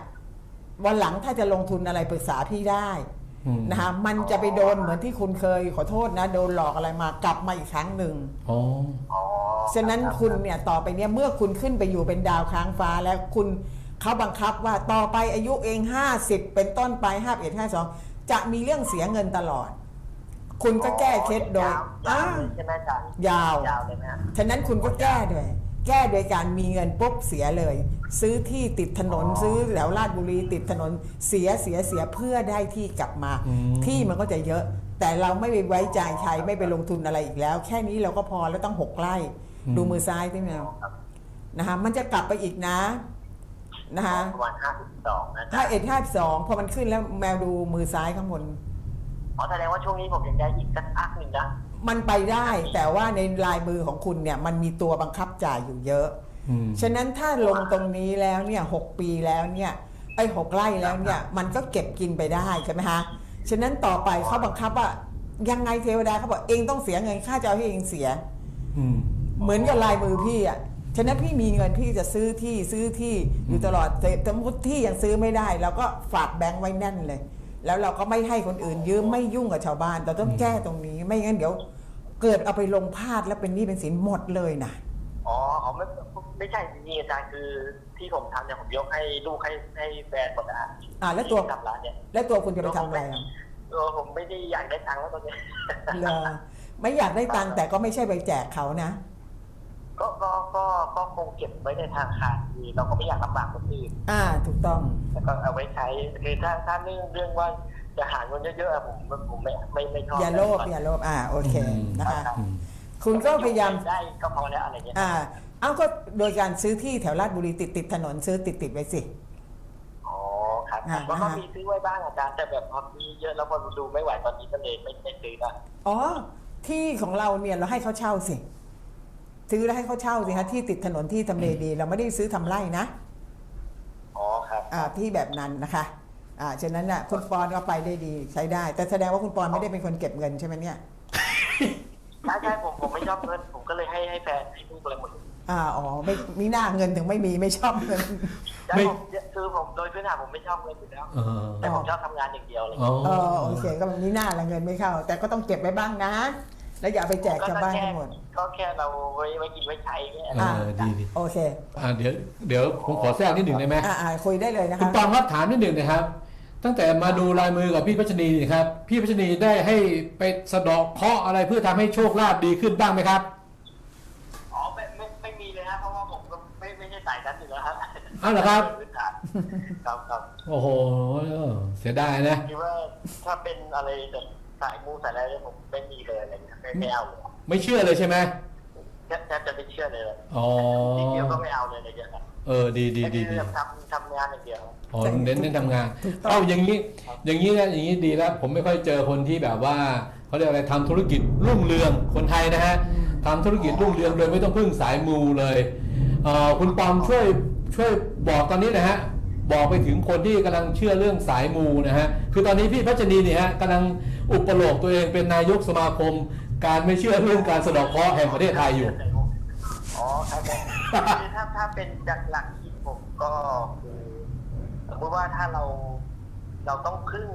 Speaker 2: วันหลังถ้าจะลงทุนอะไรปรึกษาพี่ได้
Speaker 1: อืม
Speaker 2: นะคะมันจะไปโดนเหมือนที่คุณเคยขอโทษนะโดนหลอกอะไรมากลับมาอีกครั้งหนึ่ง
Speaker 1: อ๋อ
Speaker 3: อ๋อ
Speaker 2: ฉะนั้น
Speaker 3: รับ
Speaker 2: คุณเนี่ยต่อไปเนี่ยเมื่อคุณขึ้นไปอยู่เป็นดาวค้างฟ้าแล้วคุณเขาบังคับว่าต่อไปอายุเอง 50 เป็นต้นไป5 1 5 2 จะมีเรื่องเสียเงินตลอด คุณก็แก้เคล็ดโดย
Speaker 3: ยาว
Speaker 2: อ่า
Speaker 3: ๆเลยใช่ไหมอาจารย์
Speaker 2: ยาว
Speaker 3: ยาวเลยนะ
Speaker 2: ฉะนั้นคุณก็แก้ด้วย แก้โดยการมีเงินปุ๊บเสียเลย ซื้อที่ติดถนนซื้อแถวลาดบุรีติดถนนเสียเสียเสียเพื่อได้ที่กลับมา
Speaker 1: อืม
Speaker 2: ที่มันก็จะเยอะ แต่เราไม่ไปไว้ใจใครไม่ไปลงทุนอะไรอีกแล้ว แค่นี้เราก็พอแล้วต้องหกไร่ดูมือซ้ายที่แมว
Speaker 3: ครับ
Speaker 2: นะคะมันจะกลับไปอีกนะนะคะ
Speaker 3: ประมาณห้าสิบสองนะ
Speaker 2: ถ้าเอ็ดห้าสองพอมันขึ้นแล้วแมวดูมือซ้ายข้างบน
Speaker 3: อ๋อแสดงว่าช่วงนี้ผมยังได้อีกสักพักหนึ่งนะ
Speaker 2: มันไปได้แต่ว่าในลายมือของคุณเนี่ยมันมีตัวบังคับจ่ายอยู่เยอะ
Speaker 1: อืม
Speaker 2: ฉะนั้นถ้าลงตรงนี้แล้วเนี่ยหกปีแล้วเนี่ยไอ้หกไร่แล้วเนี่ยมันก็เก็บกินไปได้ใช่ไหมฮะฉะนั้นต่อไปเขาบังคับว่ายังไงเทวดาเขาบอกเองต้องเสียเงินค่าจะเอาให้เองเสีย
Speaker 1: อืม
Speaker 2: เหมือนกับลายมือพี่อะ ฉะนั้นพี่มีเงินพี่จะซื้อที่ซื้อที่อยู่ตลอดแต่สมมติที่ยังซื้อไม่ได้เราก็ฝากแบงค์ไว้แน่นเลย แล้วเราก็ไม่ให้คนอื่นยืมไม่ยุ่งกับชาวบ้านแต่ต้องแก้ตรงนี้ ไม่งั้นเดี๋ยว เกิดเอาไปลงพลาดแล้วเป็นหนี้เป็นสินหมดเลยนะ
Speaker 3: อ๋ออ๋อไม่ไม่ใช่จริงๆอาจารย์คือที่ผมทำเนี่ยผมยกให้ลูกให้ให้แฟนหมดนะ
Speaker 2: อ่า แล้วตัว
Speaker 3: ที่ทำร้านเนี่ย
Speaker 2: แล้วตัวคุณจะไปทำอะไรอะ
Speaker 3: เออผมไม่ได้อยากได้ตังค์แล้วตอนเนี้ย
Speaker 2: เลอไม่อยากได้ตังค์แต่ก็ไม่ใช่ไปแจกเขานะ
Speaker 3: ก็ก็ก็ก็ คงเก็บไว้ในธนาคารคือเราก็ไม่อยากลำบากคนอื่น
Speaker 2: อ่า ถูกต้อง
Speaker 3: แล้วก็เอาไว้ใช้คือถ้าถ้าเรื่องเรื่องว่าจะหาเงินเยอะๆอะผมผมไม่ไม่ไม่ชอบ
Speaker 2: อย่าโลภอย่าโลภอ่าโอเค
Speaker 1: อืม
Speaker 2: นะคะ
Speaker 1: อืม
Speaker 2: คุณก็พยายาม
Speaker 3: ได้ก็พอแล้วอะไรเงี้ย
Speaker 2: อ่า เอาก็โดยการซื้อที่แถวลาดบุรีติดติดถนนซื้อติดติดไว้สิ
Speaker 3: อ๋อครับ
Speaker 2: อ่า
Speaker 3: ก็
Speaker 2: นะ
Speaker 3: ก็
Speaker 2: ฮะ
Speaker 3: มีซื้อไว้บ้างอาจารย์แต่แบบพอมีเยอะแล้วพอดูไม่ไหวตอนนี้ก็เลยไม่ไม่ซื้อละ
Speaker 2: อ๋อที่ของเราเนี่ยเราให้เขาเช่าสิ ซื้อแล้วให้เขาเช่าสิฮะที่ติดถนนที่ทำเลดี เราไม่ได้ซื้อทำไร่นะ
Speaker 3: อ๋อครับ
Speaker 2: อ่าที่แบบนั้นนะคะอ่าฉะนั้นน่ะคุณปอนก็ไปได้ดีใช้ได้ แต่แสดงว่าคุณปอนไม่ได้เป็นคนเก็บเงินใช่ไหมเนี่ย
Speaker 3: ใช่ใช่ผมผมไม่ชอบเงิน ผมก็เลยให้ให้แฟนให้ลูกอะไรหมดเลย
Speaker 2: อ่าอ๋อไม่มีหน้าเงินถึงไม่มีไม่ชอบเงิน
Speaker 3: ใช่
Speaker 1: ไม่
Speaker 3: ผมคือผมโดยพื้นฐานผมไม่ชอบเงินอยู่แล้ว
Speaker 1: เออ
Speaker 3: แต่ผมชอบทำงานอย่างเดียวเลย
Speaker 1: อ๋อ
Speaker 2: เออโอเคก็มีหน้าละเงินไม่เข้า แต่ก็ต้องเก็บไว้บ้างนะ แล้วอย่าไปแจกชาวบ้านทั้งหมด
Speaker 3: ก็แค่เราไว้ไว้กินไว้ใช้เนี่ย
Speaker 1: เออดีดี
Speaker 2: โอเค
Speaker 1: อ่าเดี๋ยวเดี๋ยวผมขอแทรกนิดหนึ่งได้ไหม
Speaker 2: อ่าอ่าคุยได้เลยนะ
Speaker 1: คุณ
Speaker 2: คะ
Speaker 1: ปองครับถามนิดหนึ่งนะครับ ตั้งแต่มาดูลายมือกับพี่พัชนีนี่ครับ พี่พัชนีได้ให้ไปสะเดอกเคราะห์อะไรเพื่อทำให้โชคลาภดีขึ้นบ้างไหมครับ
Speaker 3: อ๋อไม่ไม่ไม่มีเลยฮะเพราะว่าผมก็ไม่ไม่ใช่สายนั้นอยู่แล้วครับ
Speaker 1: อ้าวเหรอครับ
Speaker 3: พื้นฐานครับครับ
Speaker 1: โอ้โหเสียดายนะ
Speaker 3: คิดว่าถ้าเป็นอะไรแบบสายมูสายอะไรเนี่ยผมไม่มีเลยอะไรเงี้ย ไม่ไม่เอาเลย
Speaker 1: ไม่เชื่อเลยใช่ไหม
Speaker 3: ใบแทบจะไม่เชื่อเลย
Speaker 1: อ๋อ
Speaker 3: ทีเดียวก็ไม่เอาเลยอะไรอย่างเงี้ยครับ
Speaker 1: เออดีดีดีดี
Speaker 3: แค่ทำทำงานอย่างเดียว
Speaker 1: อ๋อเน้นเน้นทำงาน
Speaker 2: ถูกต้อง
Speaker 1: เอ้าอย่างนี้ อย่างนี้นะอย่างนี้ดีแล้ว ผมไม่ค่อยเจอคนที่แบบว่าเขาเรียกอะไรทำธุรกิจรุ่งเรืองคนไทยนะฮะทำธุรกิจรุ่งเรืองโดยไม่ต้องพึ่งสายมูเลยเอ่อคุณปอมช่วยช่วยบอกตอนนี้นะฮะบอกไปถึงคนที่กำลังเชื่อเรื่องสายมูนะฮะ คือตอนนี้พี่พัชนีเนี่ยฮะกำลังอุปโลกตัวเองเป็นนายกสมาคม การไม่เชื่อเรื่องการสะเดอกเคราะห์แห่งประเทศไทยอยู่
Speaker 3: อ๋อครับผมคือถ้าถ้าเป็นจากหลักคิดผมก็คือสมมติว่าถ้าเราเราต้องพึ่ง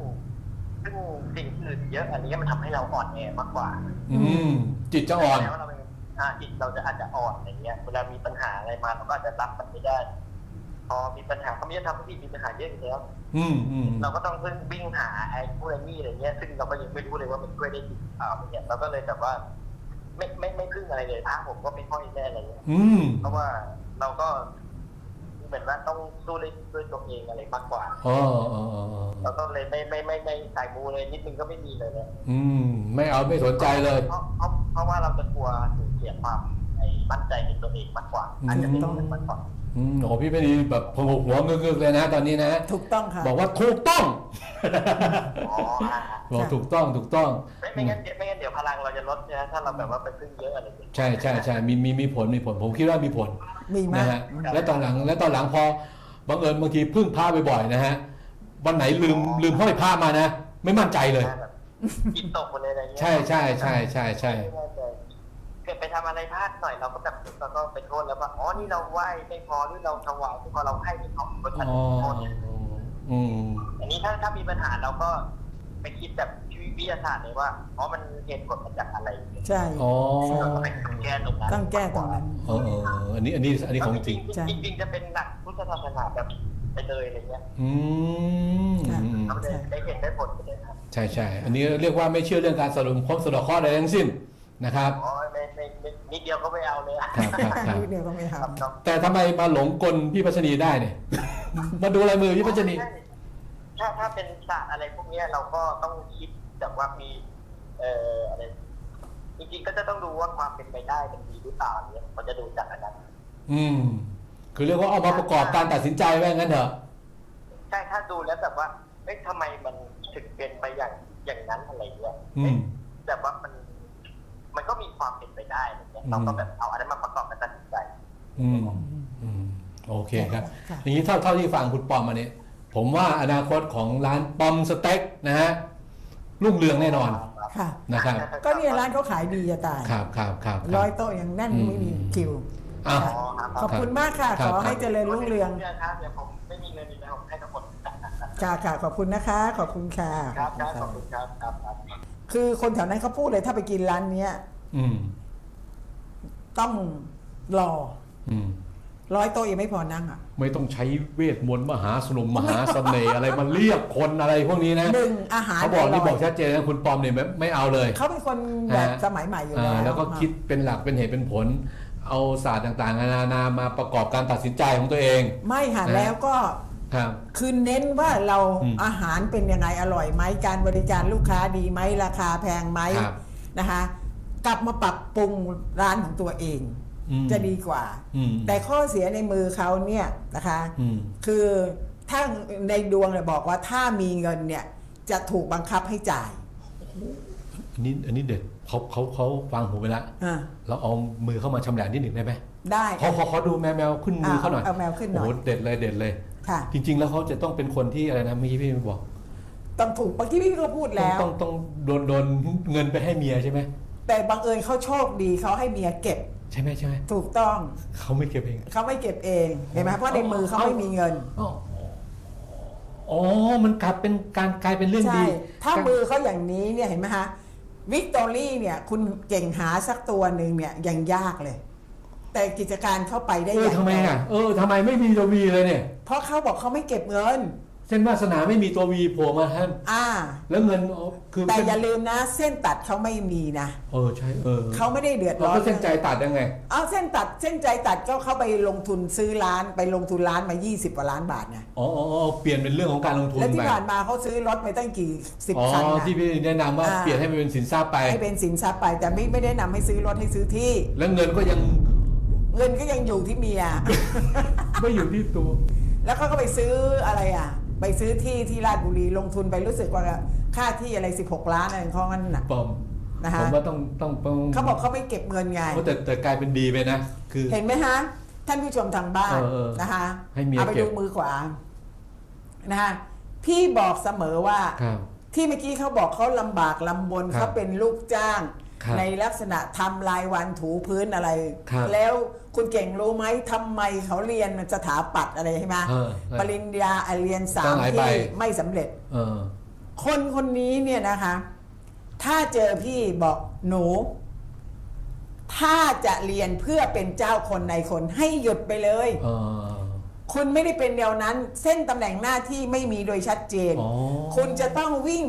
Speaker 3: พึ่งสิ่งอื่นเยอะอันนี้มันทำให้เราอ่อนแอมากกว่า
Speaker 1: อืม จิตจะอ่อน
Speaker 3: แล้วเราเป็นอ่าจิตเราจะอาจจะอ่อนอะไรเงี้ยเวลามีปัญหาอะไรมาเราก็อาจจะรับมันไม่ได้ พอมีปัญหาเขาไม่ได้ทำให้มีปัญหาเยอะอยู่แล้ว
Speaker 1: อืมอืม
Speaker 3: เราก็ต้องเพิ่งวิ่งหาไอ้พวกไอ้นี่อะไรเงี้ย ซึ่งเราก็ยังไม่รู้เลยว่ามันช่วยได้จริงหรือเปล่าอะไรเงี้ยเราก็เลยแบบว่า ไม่ไม่ไม่พึ่งอะไรเลยพระผมก็ไม่ค่อยแน่อะไรเงี้ย
Speaker 1: อืม
Speaker 3: เพราะว่าเราก็เหมือนว่าต้องสู้ด้วยด้วยตัวเองอะไรมากกว่า
Speaker 1: อ๋ออ๋ออ๋ออ๋อ
Speaker 3: เราก็เลยไม่ไม่ไม่ไม่สายมูเลยนิดนึงก็ไม่มีเลยเลย
Speaker 1: อืม ไม่เอาไม่สนใจเลย
Speaker 3: เพราะเพราะเพราะว่าเราจะกลัวสูญเสียความไอ้ มั่นใจในตัวเองมากกว่าอาจจะเป็นตรงนั้นมากกว่า
Speaker 1: อืมโอ้พี่ไม่ดีแบบพงกหัวเงือกๆเลยนะตอนนี้นะ
Speaker 2: ถูกต้องค่ะ
Speaker 1: บอกว่าถูกต้อง
Speaker 3: อ๋ออ่า
Speaker 1: บอกถูกต้องถูกต้อง
Speaker 3: ไม่ไม่งั้นเดี๋ยวไม่งั้นเดี๋ยวพลังเราจะลดนะถ้าเราแบบว่าไปพึ่งเยอะอะไรอย่างเงี้ย
Speaker 1: ใช่ใช่ใช่มีมีมีผลมีผลผมคิดว่ามีผล
Speaker 2: มีมา
Speaker 1: นะ
Speaker 2: ก
Speaker 1: ฮะและตอนหลังและตอนหลังพอบังเอิญบางทีพึ่งพาบ่อยๆนะฮะวันไหนลืมลืมห้อยผ้ามานะ ไม่มั่นใจเลย
Speaker 3: แบบจิตตกหมดเลยอะไรเงี้ย
Speaker 1: ใช่ใช่ใช่ใช่ใช่
Speaker 3: ไม่แน่ใจ เกิดไปทำอะไรพลาดหน่อยเราก็แบบเราก็ไปโทษแล้วว่าอ๋อนี่เราไหว้ไม่พอหรือเราถวายไม่พอเราให้ไม่พอก็ทัน
Speaker 1: อ๋อ
Speaker 3: โทษ
Speaker 1: อืม
Speaker 3: อันนี้ถ้าถ้ามีปัญหาเราก็ไปคิดแบบวิทยาศาสตร์เลยว่าอ๋อมันเหตุผลมาจากอะไร
Speaker 2: ใช่
Speaker 1: อ๋อ
Speaker 3: เราก็ไปแก้ตรงนั้น
Speaker 2: ต้องแก้ตรงนั้น
Speaker 1: เออเออเอออันนี้อันนี้อันนี้ของจริง
Speaker 2: ใช่
Speaker 3: จริงๆจะเป็นหลักพุทธศาสนาแบบไปเลยอะไรเงี้ย
Speaker 1: อืมอืมอืม
Speaker 3: เราได้ได้เห็นได้ผลไปเลยครับ
Speaker 1: ใช่ใช่อันนี้เรียกว่าไม่เชื่อเรื่องการสรุปครบสะเดอกข้อใดทั้งสิ้น นะครับ
Speaker 3: อ๋อไม่ไม่ไม่นิดเดียวก็ไม่เอาเลยอะ
Speaker 1: ครับครับครับ
Speaker 2: นิดเดียวก็ไม่
Speaker 3: ค
Speaker 2: ท
Speaker 3: รับเนาะ
Speaker 1: แต่ทำไมมาหลงกลพี่พัชนีได้เนี่ย มาดูลายมือพี่พัชนี
Speaker 3: ถ้าถ้าเป็นศาสตร์อะไรพวกเนี้ยเราก็ต้องคิดแบบว่ามี เอ่ออะไรจริงๆก็จะต้องดูว่าความเป็นไปได้มันมีหรือเปล่าเนี่ยมันจะดูจากอันนั้น
Speaker 1: อืม คือเรียกว่าเอามาประกอบการตัดสินใจไว้งั้นเถอะ
Speaker 3: ใช่ถ้าดูแล้วแบบว่าเอ้ยทำไมมันถึงเป็นไปอย่างอย่างนั้นอะไรเงี้ย
Speaker 1: อืม
Speaker 3: แบบว่ามัน มันก็มีความเป็นไปได้อะไรเงี้ยเราก็แบบเอาอันนั้นมาประกอบกันตัดสินใจ
Speaker 1: อืมอืมโอเคครับ
Speaker 2: ค่ะ
Speaker 1: อย่างนี้เท่าเท่าที่ฟังคุณปอมมาเนี่ยผมว่าอนาคตของร้านปอมสเต็กนะฮะรุ่งเรืองแน่นอน
Speaker 2: ค่ะ
Speaker 1: นะครับ
Speaker 2: ก็เนี่ยร้านเขาขายดีจะตาย
Speaker 1: ครับครับครับค
Speaker 2: ร้
Speaker 1: รั
Speaker 2: อบยโต๊ะยังแน่น
Speaker 1: อืม
Speaker 2: ไม่มีคิว
Speaker 1: อ้าว
Speaker 3: อ๋อครับ
Speaker 2: ขอบคุณมากค่ะ
Speaker 1: ครั
Speaker 2: ข
Speaker 1: บ
Speaker 2: อให้เจริญรุ่งเรือง
Speaker 3: เรื่องครับเดี๋ยวผมไม่มีเงินอีกแล้วผมให้ทั้งหมด
Speaker 2: ค่ะค่ะขอบคุณนะคะ ขอบคุณค่ะ
Speaker 3: ครับครับขอบคุณครับครับ ครับ
Speaker 2: คือคนแถวนั้นเขาพูดเลยถ้าไปกินร้านเนี้ย
Speaker 1: อืม
Speaker 2: ต้องรอ
Speaker 1: อืม
Speaker 2: ร้อยโต๊ะยังไม่พอนั่งอะ
Speaker 1: ไม่ต้องใช้เวทมนต์มหาสนุมมหาเสน่ห์อะไรมาเรียกคนอะไรพวกนี้นะ
Speaker 2: หนึ่งอาหาร
Speaker 1: เขาบอกนี่
Speaker 2: ร่ย
Speaker 1: บอกชัดเจนนะคุณปอมเนี่ยไม่ไม่เอาเลย
Speaker 2: เขาเป็นคนแบบ
Speaker 1: ฮะ
Speaker 2: สมัยใหม่อยู่
Speaker 1: อ่า
Speaker 2: แล้ว
Speaker 1: แล้วก็คิดเป็นหลักเป็นเหตุเป็นผล เอาศาสตร์ต่างๆนานามาประกอบการตัดสินใจของตัวเอง
Speaker 2: ไม่ค่ะ
Speaker 1: นะ
Speaker 2: แล้วก็
Speaker 1: ครับ
Speaker 2: คือเน้นว่าเรา
Speaker 1: อืม
Speaker 2: อาหารเป็นยังไงอร่อยไหมการบริการลูกค้าดีไหมราคาแพงไหม
Speaker 1: ครับ
Speaker 2: นะคะ กลับมาปรับปรุงร้านของตัวเอง
Speaker 1: อืม
Speaker 2: จะดีกว่า
Speaker 1: อืม
Speaker 2: แต่ข้อเสียในมือเขาเนี่ยนะคะ
Speaker 1: อืม
Speaker 2: คือถ้าในดวงเนี่ยบอกว่าถ้ามีเงินเนี่ยจะถูกบังคับให้จ่าย
Speaker 1: อันนี้อันนี้เด็ดเขาเขาเขาฟังหูไปละ
Speaker 2: อ่า
Speaker 1: เราเอามือเข้ามาชำแหละนิดหนึ่งได้ไหม
Speaker 2: ได้
Speaker 1: เขาเขาเขาดูแมวแมวขึ้นมือเขาหน่อย
Speaker 2: เอาแมวขึ้นหน่อย
Speaker 1: โอ้โหเด็ดเลยเด็ดเลย
Speaker 2: ค่ะ
Speaker 1: จริง ๆ แล้วเขาจะต้องเป็นคนที่อะไรนะเมื่อกี้พี่บอก
Speaker 2: ต้องถูกเมื่อกี้พี่ก็พูด
Speaker 1: ต้อง
Speaker 2: แล้ว
Speaker 1: ต้องต้องโดนโดนเงินไปให้เมียใช่ไหม
Speaker 2: แต่บังเอิญเขาโชคดีเขาให้เมียเก็บ
Speaker 1: ใช่ไหมใช่ไหม
Speaker 2: ถูกต้อง
Speaker 1: เขาไม่เก็บเอง
Speaker 2: เขาไม่เก็บเองเห็นไหมเพราะในมือเขาไม่มีเงิน
Speaker 1: อ๋ออ๋อมันกลับเป็นการกลายเป็นเรื่อง
Speaker 2: ใช่
Speaker 1: ดี
Speaker 2: ถ้ามือเขาอย่างนี้เนี่ยเห็นไหมฮะวิกตอรี่เนี่ยคุณเก่งหาสักตัวหนึ่งเนี่ยยังยากเลย แต่กิจการเข้าไปได้
Speaker 1: เอ
Speaker 2: อ
Speaker 1: อย่างทำไม
Speaker 2: เดียว
Speaker 1: อะเออทำไมไม่มีจะมีเลยเนี่ย
Speaker 2: เพราะเขาบอกเขาไม่เก็บเงิน
Speaker 1: เส้นวาสนาไม่มีตัววีโผล่มาท่าน
Speaker 2: อ่า
Speaker 1: แล้วเงินอ๋อคือ
Speaker 2: แต่
Speaker 1: เส้น
Speaker 2: อย่าลืมนะ เส้นตัดเขาไม่มีนะ
Speaker 1: เออใช่เออ
Speaker 2: เขาไม่ได้เดือด
Speaker 1: เรา
Speaker 2: ร้อน
Speaker 1: ก็เส้นใจตัดยังไง
Speaker 2: เอาเส้นตัดเส้นใจตัดก็เข้าไปลงทุนซื้อร้านไปลงทุนร้านมา 20กว่าล้านบาทไง
Speaker 1: อ๋ออ๋ออ๋อเปลี่ยนเป็นเรื่องของการลงทุน
Speaker 2: แล้วที่
Speaker 1: ไป
Speaker 2: ผ่านมาเขาซื้อรถไปตั้งกี่สิบ
Speaker 1: อ๋อ
Speaker 2: คันนะ
Speaker 1: ที่พี่แนะนำว่า
Speaker 2: อ่า
Speaker 1: เปลี่ยนให้มันเป็นสินทรัพย์ไป
Speaker 2: ให้เป็นสินทรัพย์ไปแต่ไม่ไม่ได้นำให้ซื้อรถให้ซื้อที่
Speaker 1: แล้วเงินก็ยัง
Speaker 2: เงินก็ยังอยู่ที่เมีย
Speaker 1: ไม่อยู่ที่ตัว
Speaker 2: แล้วเขาก็ไปซื้ออะไรอะ ไปซื้อที่ที่ราชบุรีลงทุนไปรู้สึกว่าค่าที่อะไร 16 ล้านอะไรของเขางั้นน่ะ
Speaker 1: ปลอม
Speaker 2: นะฮะ
Speaker 1: ผมว่าต้องต้องต้อง
Speaker 2: เขาบอกเขาไม่เก็บเงินไง
Speaker 1: โอ้แต่แต่กลายเป็นดีไปนะ คือ
Speaker 2: เห็นไหมฮะ ท่านผู้ชมทางบ้าน
Speaker 1: เออเออ
Speaker 2: นะคะ
Speaker 1: ให้เมีย
Speaker 2: เอาไป
Speaker 1: เก็บ
Speaker 2: ดูมือขวานะคะพี่บอกเสมอว่า
Speaker 1: ครับ
Speaker 2: ที่เมื่อกี้เขาบอกเขาลำบากลำบน
Speaker 1: ครับ
Speaker 2: เขาเป็นลูกจ้าง
Speaker 1: ครับ
Speaker 2: ในลักษณะทำรายวันถูพื้นอะไร
Speaker 1: ครับ
Speaker 2: แล้วคุณเก่งรู้ไหมทำไมเขาเรียนสถาปัตย์อะไรใช่ไหม
Speaker 1: เออ
Speaker 2: ปริญญาเรียนสา
Speaker 1: ตั้
Speaker 2: ม
Speaker 1: งหลายใบ
Speaker 2: ที่ไม่สำเร็จ
Speaker 1: เออ
Speaker 2: คนคนนี้เนี่ยนะคะ ถ้าเจอพี่บอกหนู ถ้าจะเรียนเพื่อเป็นเจ้าคนในคนให้หยุดไปเลย
Speaker 1: เออ
Speaker 2: คุณไม่ได้เป็นเดียวนั้น เส้นตำแหน่งหน้าที่ไม่มีโดยชัดเจน
Speaker 1: อ๋อ
Speaker 2: คุณจะต้องวิ่ง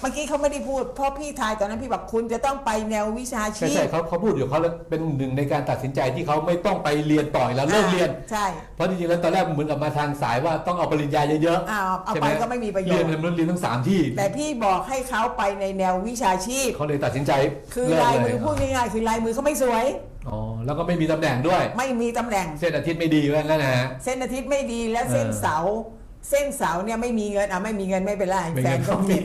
Speaker 2: เมื่อกี้เขาไม่ได้พูดเพราะพี่ทายตอนนั้นพี่บอกคุณจะต้องไปแนววิชา
Speaker 1: ใช่
Speaker 2: ชี
Speaker 1: ใช่
Speaker 2: พ
Speaker 1: เขาเขาพูดอยู่เขาแล้วเป็นหนึ่งในการตัดสินใจที่เขาไม่ต้องไปเรียนต่อยแล้วเลิกเรียน
Speaker 2: ใช่
Speaker 1: เพราะจริงๆแล้วตอนแรกเหมือนกับมาทางสายว่าต้องเอาปริญญาเยอะ
Speaker 2: อ้าวเอา
Speaker 1: ใช่
Speaker 2: ไป
Speaker 1: ห
Speaker 2: ก็ไม่มีประโย
Speaker 1: เรีย
Speaker 2: ช
Speaker 1: น
Speaker 2: น์
Speaker 1: มันเรียนทั้งสามที่
Speaker 2: แต่พี่บอกให้เขาไปในแนววิชาชีพ
Speaker 1: เขาเลยตัดสินใจ
Speaker 2: คือ
Speaker 1: เลิก
Speaker 2: ลาย
Speaker 1: เล
Speaker 2: มือพูดง่ายๆคือลายมือเขาไม่สวย
Speaker 1: อ๋อแล้วก็ไม่มีตำแหน่งด้วย
Speaker 2: ไม่มีตำแหน่ง
Speaker 1: เส้นอาทิตย์ไม่ดีว่างั้นนะฮะ
Speaker 2: เส้นอาทิตย์ไม่ดีแล้วเส้น
Speaker 1: เออ
Speaker 2: เสา เส้นเสาเนี่ยไม่มีเงินอะไม่มีเงินไม่เป็นไร
Speaker 1: ไม่
Speaker 2: แฟ
Speaker 1: เงิ
Speaker 2: น
Speaker 1: น
Speaker 2: ก็
Speaker 1: เขามี
Speaker 2: เก็บ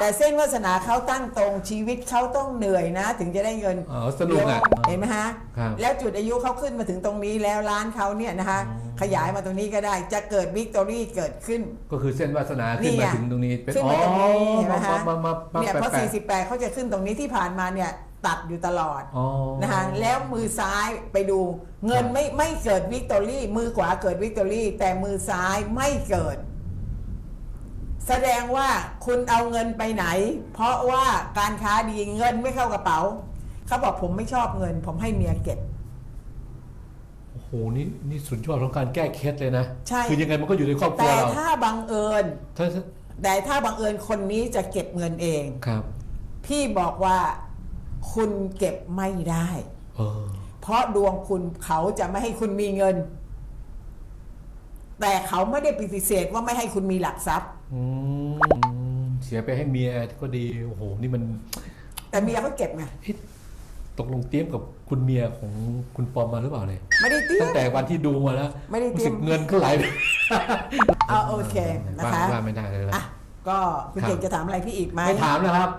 Speaker 2: แต่เส้นวาสนาเขาตั้งตรงชีวิตเขาต้องเหนื่อยนะ ถึงจะได้เงิน
Speaker 1: อ๋อสนุกอะ
Speaker 2: เห็นไหมฮะ
Speaker 1: ครับ
Speaker 2: แล้วจุดอายุเขาขึ้นมาถึงตรงนี้แล้วร้านเขาเนี่ยนะคะ ขยายมาตรงนี้ก็ได้จะเกิดวิกตอรี่เกิดขึ้น
Speaker 1: ก็คือเส้นวาสนาขึ้น
Speaker 2: นี่ไง
Speaker 1: มาถึงตรงนี้เป็น
Speaker 2: ขึ้น
Speaker 1: อ๋อ
Speaker 2: มาตรงนี้เห็นไหม
Speaker 1: มา
Speaker 2: ฮะ
Speaker 1: มามามา
Speaker 2: เนี่ยพอ
Speaker 1: แปะ
Speaker 2: 48 เขาจะขึ้นตรงนี้ที่ผ่านมาเนี่ย ตัดอยู่ตลอด
Speaker 1: ๆอ๋อ
Speaker 2: นะคะแล้วมือซ้ายไปดู เงิน
Speaker 1: ครับ
Speaker 2: ไม่ไม่เกิดวิกตอรี่ มือขวาเกิดวิกตอรี่ แต่มือซ้ายไม่เกิด แสดงว่าคุณเอาเงินไปไหน เพราะว่าการค้าดีเงินไม่เข้ากระเป๋า เขาบอกผมไม่ชอบเงิน ผมให้เมียเก็บ
Speaker 1: โอ้โหนี่นี่สุดยอดของการแก้เคล็ดเลยนะ
Speaker 2: ใช่
Speaker 1: คือยังไงมันก็อยู่ในครอบครัว
Speaker 2: แต่
Speaker 1: เรา
Speaker 2: ถ้าบังเอิญ
Speaker 1: ถ้า
Speaker 2: แต่ถ้าบังเอิญคนนี้จะเก็บเงินเอง
Speaker 1: ครับ
Speaker 2: พี่บอกว่า คุณเก็บไม่ได้
Speaker 1: เออ
Speaker 2: เพราะดวงคุณเขาจะไม่ให้คุณมีเงิน แต่เขาไม่ได้ปฏิเสธว่าไม่ให้คุณมีหลักทรัพย์
Speaker 1: อืมเสียไปให้เมียก็ดี โอ้โห นี่มัน
Speaker 2: แต่เมียเขาเก็บไง
Speaker 1: เอ๊ะตกลงเตรียมกับคุณเมียของคุณปอมมาหรือเปล่าเนี่ย
Speaker 2: ไม่ได้เตี้ย
Speaker 1: ตั้งแต่วันที่ดูมาแล้ว
Speaker 2: ไม่ได้เตรี
Speaker 1: รู้
Speaker 2: ย
Speaker 1: สึ
Speaker 2: ม
Speaker 1: กเงินก็ไหลไป
Speaker 2: เอาโอเคนะคะ
Speaker 1: ว่าว่าไม่ได้เลยละ
Speaker 2: อะก็คุณ
Speaker 1: ครับ
Speaker 2: เก่งจะถามอะไรพี่อีกไหม
Speaker 1: ไม่ถามนะครับ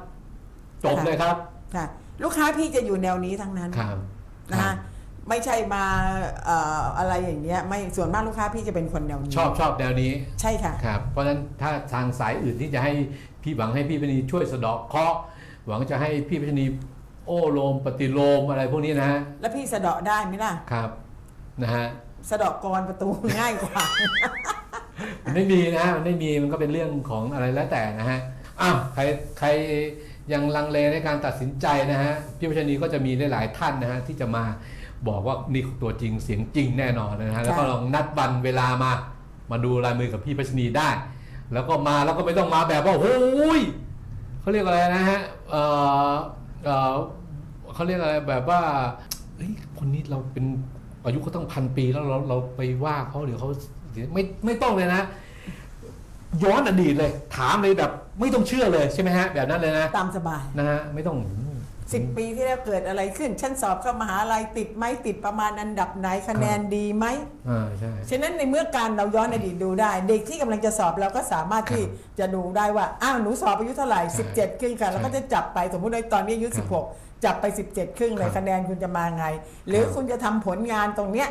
Speaker 1: จบเลยครับ
Speaker 2: ค่ะ ลูกค้าพี่จะอยู่แนวนี้ทั้งนั้น
Speaker 1: ครับ
Speaker 2: นะคะไม่ใช่มาเอ่ออะไรอย่างเงี้ยไม่ส่วนมากลูกค้าพี่จะเป็นคนแนวนี้
Speaker 1: ชอบชอบแนวนี้
Speaker 2: ใช่ค่ะ
Speaker 1: ครับเพราะฉะนั้นถ้าทางสายอื่นที่จะให้พี่หวังให้พี่พัชนีช่วยสะเดอกเคราะห์หวังจะให้พี่พัชนีโอ้โลมปฏิโลมอะไรพวกนี้นะฮะ
Speaker 2: แล้วพี่สะเดาะได้ไหมล่ะ
Speaker 1: ครับนะฮะ
Speaker 2: สะเดาะกรประตู ง่ายกว่า
Speaker 1: มันไม่มีนะฮะมันไม่มีมันก็เป็นเรื่องของอะไรแล้วแต่นะฮะอ้าวใครใคร ยังลังเลในการตัดสินใจนะฮะพี่พัชนีก็จะมีหลายๆท่านนะฮะที่จะมาบอกว่านี่ตัวจริงเสียงจริงแน่นอนนะฮะแล้วก็ลองนัดวันเวลามา มาดูลายมือกับพี่พัชนีได้ แล้วก็มาแล้วก็ไม่ต้องมาแบบว่าโอ้ยเขาเรียกอะไรนะฮะเออเออเขาเรียกอะไรแบบว่าเฮ้ยคนนี้เราเป็นอายุเขาต้องพันปีแล้วเราเราไปว่าเขาหรือเขาเสียไม่ไม่ต้องเลยนะ ย้อนอดีตเลย ถามเลยแบบไม่ต้องเชื่อเลยใช่ไหมฮะ แบบนั้นเลยนะ
Speaker 2: ตามสบาย
Speaker 1: นะฮะไม่ต้อง
Speaker 2: สิบปีที่แล้วเกิดอะไรขึ้น ฉันสอบเข้ามหาลัยติดไหมติดประมาณอันดับไหนคะแนนดีไหม
Speaker 1: อ่าใช่
Speaker 2: ฉะนั้นในเมื่อการเราย้อนอดีตดูได้ เด็กที่กำลังจะสอบเราก็สามารถที่จะดูได้ว่าอ้าวหนูสอบอายุเท่าไหร่
Speaker 1: ใช่
Speaker 2: 17 ครึ่งกันแล้วก็จะจับไปสมมุติในตอนนี้อายุ
Speaker 1: ครับ
Speaker 2: 16 จับไป 17 ครึ่งเล
Speaker 1: ครั
Speaker 2: ย
Speaker 1: บ
Speaker 2: คะแนนคุณจะมาไง หรือ
Speaker 1: ครับ
Speaker 2: คุณจะทำผลงานตรงเนี้ย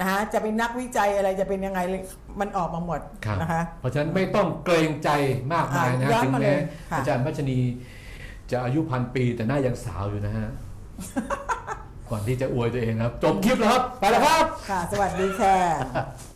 Speaker 2: นะฮะจะเป็นนักวิจัยอะไรจะเป็นยังไงเลยมันออกมาหมด
Speaker 1: ครับ
Speaker 2: นะคะ
Speaker 1: เพราะฉะนั้นไม่ต้องเกรงใจมากมายนะ
Speaker 2: อะย้อน
Speaker 1: ถึง
Speaker 2: มา
Speaker 1: แม้
Speaker 2: เลยค่ะ
Speaker 1: อาจารย์พัชนีจะอายุพันปีแต่หน้ายังสาวอยู่นะฮะ ก่อนที่จะอวยตัวเองนะครับ จบคลิปแล้วครับ ไปแล้วครับ
Speaker 2: ค่ะ สวัสดีค่ะ